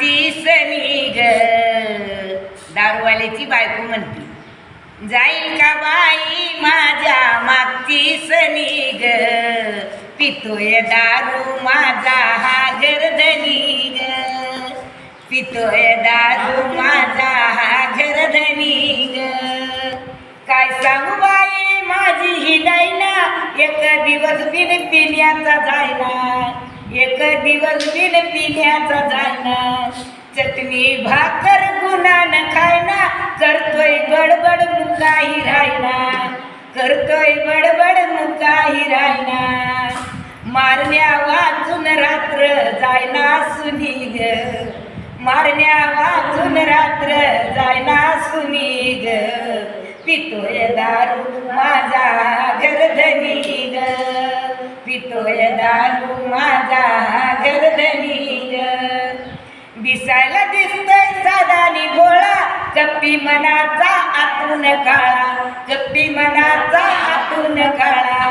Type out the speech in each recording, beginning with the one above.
मागची सनी ग दारूवाल्याची बायको म्हणते जाईल का बाई माझ्या मागची सनी ग पितोय दारू माझा हा घरधनी ग पितोय दारू माझा हा घरधनी ग काय सांगू बाई माझी ही ना एक दिवस बिन पिण्याचा जायना. एक दिवस बिन पिण्याचा जायना. चटणी भाकर गुणान खायना. करतोय बडबड मुकाही रायना करतोय बडबड मुकाही रायना मारण्या वाचून रात्र जायना सुनी ग मारण्या वाचून रात्र जायना सुनी ग पितोय दारू माझा घरधनी ग पितोय दारू माझा दिसायला दिसतोय साधानी निभोळा जप्पी मनाचा आतून काळा. जप्पी मनाचा आतून काळा.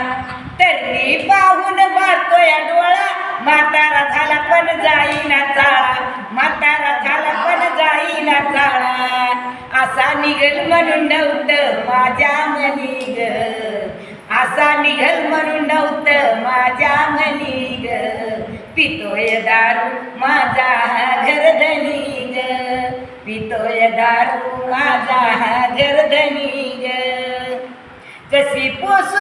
तरी पाहून मारतोय डोळा. म्हातारा झाला पण जाईना चाळा. म्हातारा झाला पण जाईना चाळा. असा निघल म्हणून नव्हतं माझ्या मनी ग. असा निघल म्हणून नव्हतं माझ्या पितोय दारू माझा घरधनी ग पितोय दारू माझा घरधनी ग कशी पोस